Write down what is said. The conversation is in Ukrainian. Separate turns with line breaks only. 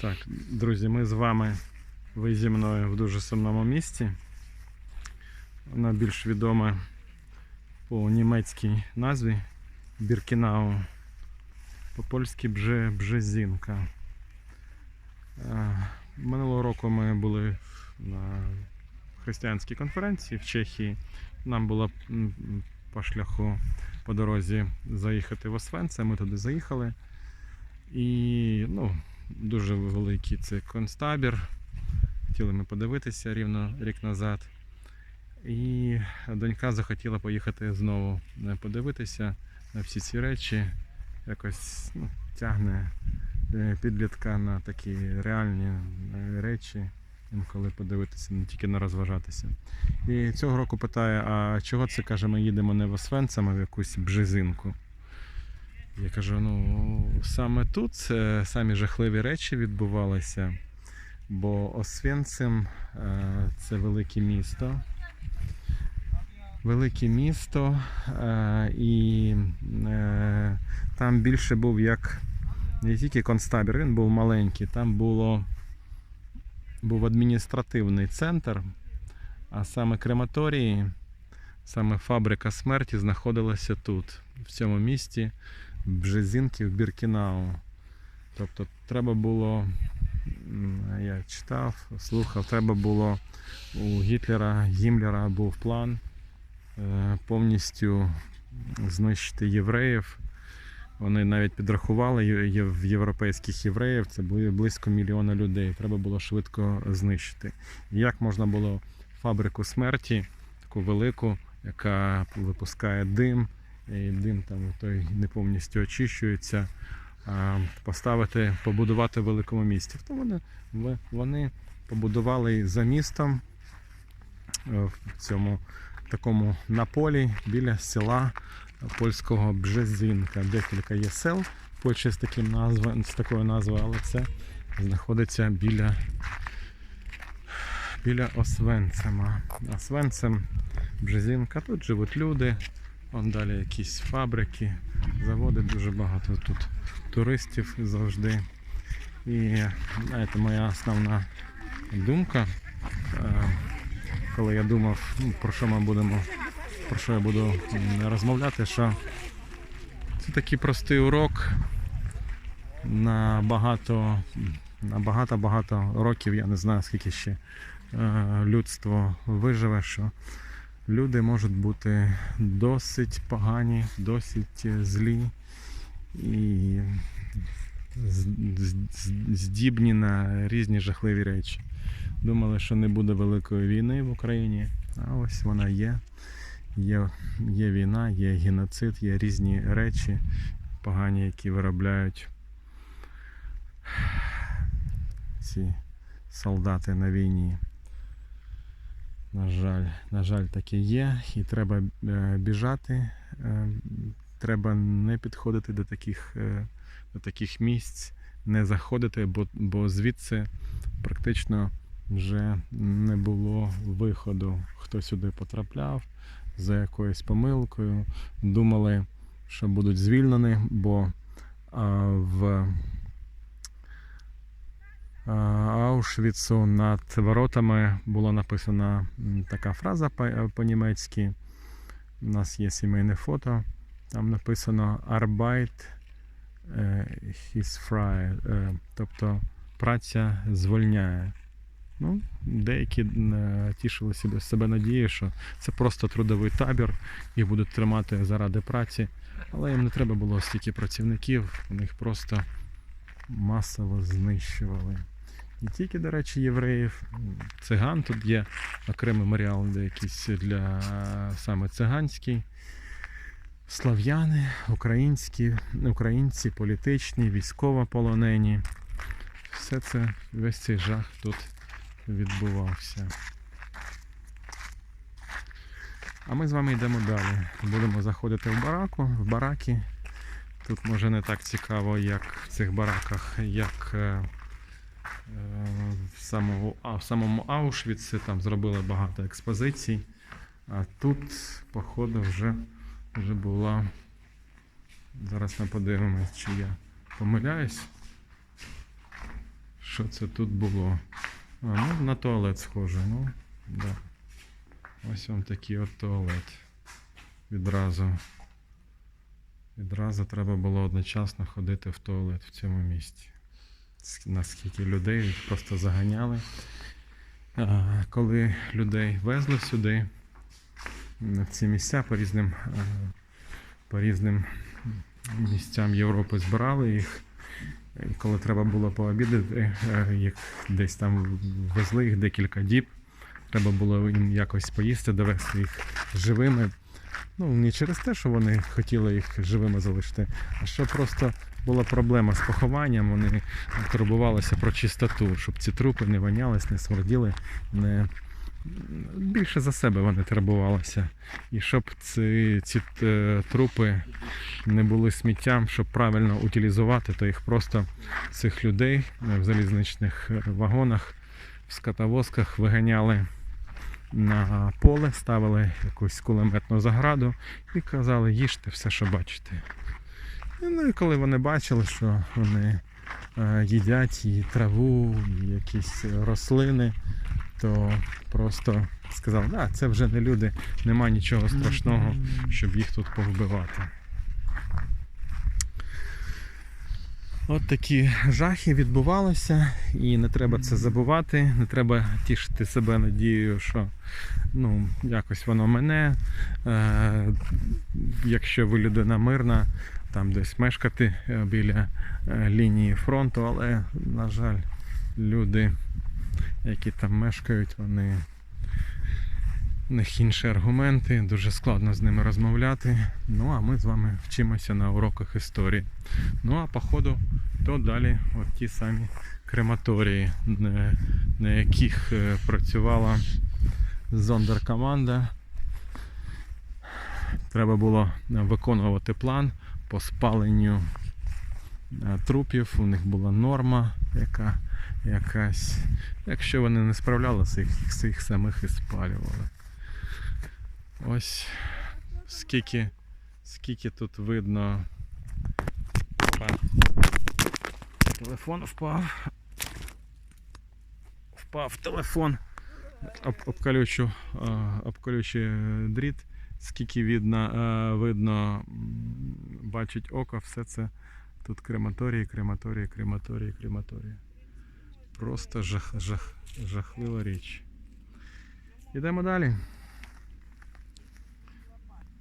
Так, друзі, ми з вами. Ви зі мною в дуже сумному місті. Вона більш відома по німецькій назві Біркінау. По-польськи Бже, Бжезінка. Е, Минулого року ми були на християнській конференції в Чехії. Нам було по шляху по дорозі заїхати в Освенце. Ми туди заїхали. І ну, дуже великий це концтабір. Хотіли ми подивитися рівно рік назад. І донька захотіла поїхати знову е, подивитися на всі ці речі. Якось ну, тягне е, підлітка на такі реальні е, речі, інколи подивитися, не тільки на розважатися. І цього року питає, а чого це каже, ми їдемо не в Освенцим, а в якусь бжезинку. Я кажу, ну саме тут самі жахливі речі відбувалися, бо Освенцим е, це велике місто. Велике місто, е, і е, там більше був як не тільки концтабір, він був маленький, там було, був адміністративний центр, а саме крематорії, саме фабрика смерті знаходилася тут, в цьому місті. Бжезінки в Біркінау. Тобто треба було, я читав, слухав, треба було у Гітлера, Гімлера був план е, повністю знищити євреїв. Вони навіть підрахували в європейських євреїв, це були близько мільйона людей. Треба було швидко знищити. Як можна було фабрику смерті, таку велику, яка випускає дим, і дим там той не повністю очищується. Поставити, побудувати в великому місті. То вони, побудували за містом е, в цьому такому на полі біля села польського Бжезінка. Декілька є сел в Польщі з, таким назва, з такою назвою, але це знаходиться біля, біля Освенцима. Освенцим, Бжезінка, тут живуть люди. Вон далі якісь фабрики, заводи, дуже багато тут туристів завжди. І знаєте, моя основна думка, е, коли я думав, ну, про що ми будемо, про що я буду розмовляти, що це такий простий урок на багато, на багато-багато років, я не знаю, скільки ще е, людство виживе, що люди можуть бути досить погані, досить е, злі і здібні на різні жахливі речі. Думали, що не буде великої війни в Україні, а ось вона є. Є, є війна, є геноцид, є різні речі погані, які виробляють ці солдати на війні. На жаль, на жаль, таке є, і треба е, біжати. е, Треба не підходити до таких, е, до таких місць, не заходити, бо, бо звідси практично вже не було виходу. Хто сюди потрапляв за якоюсь помилкою, думали, що будуть звільнені, бо в Аушвіцу над воротами була написана така фраза по- по-німецьки. У нас є сімейне фото. Там написано Arbeit е, is frei, е, тобто праця звольняє. Ну, деякі е, тішили себе, надією, що це просто трудовий табір, їх будуть тримати заради праці. Але їм не треба було стільки працівників, них просто масово знищували. Не тільки, до речі, євреїв, циган тут є окремий меморіал де якийсь для саме циганський. Слав'яни, українські, українці, політичні, військовополонені. Все це, весь цей жах тут відбувався. А ми з вами йдемо далі. Будемо заходити в бараку, в бараки. Тут може не так цікаво, як в цих бараках, як е, в, самого, в самому Аушвіці. Там зробили багато експозицій. А тут, походу, вже, вже була. Зараз ми подивимось, чи я помиляюсь. що це тут було? А, ну, на туалет схоже, ну, да. Ось вам такий от туалет. Відразу. Відразу треба було одночасно ходити в туалет в цьому місті. Ск- Наскільки людей просто заганяли. Коли людей везли сюди, на ці місця по різним, по різним місцям Європи збирали їх. І коли треба було пообідати, е, їх десь там везли їх декілька діб. Треба було їм якось поїсти, довести їх живими. Ну, не через те, що вони хотіли їх живими залишити, а що просто була проблема з похованням. Вони турбувалися про чистоту, щоб ці трупи не вонялись, не смерділи, не... більше за себе вони турбувалися. І щоб ці, ці е, трупи не були сміттям, щоб правильно утилізувати, то їх просто цих людей е, в залізничних е, вагонах, в скотовозках виганяли на поле, ставили якусь кулеметну заграду і казали, їжте все, що бачите. Ну і коли вони бачили, що вони е, їдять і траву, і якісь рослини, то просто сказали, да, це вже не люди, нема нічого страшного, щоб їх тут повбивати. От такі жахи відбувалися, і не треба це забувати, не треба тішити себе надією, що ну, якось воно мене. Е, якщо ви людина мирна, там десь мешкати е, біля е, лінії фронту, але, на жаль, люди, які там мешкають, вони. У них інші аргументи, дуже складно з ними розмовляти. Ну а ми з вами вчимося на уроках історії. Ну а по ходу то далі от ті самі крематорії, на, яких е, працювала зондеркоманда. Треба було виконувати план по спаленню е, трупів. У них була норма, яка якась. Якщо вони не справлялися, їх, їх самих і спалювали. Ось скільки, скільки тут видно. Телефон впав. Впав телефон. Об, об, колючу, об колючий е, дріт. Скільки видно, е, видно, бачить око, все це тут крематорії, крематорії, крематорії, крематорії. Просто жах, жах, жахлива річ. Ідемо далі.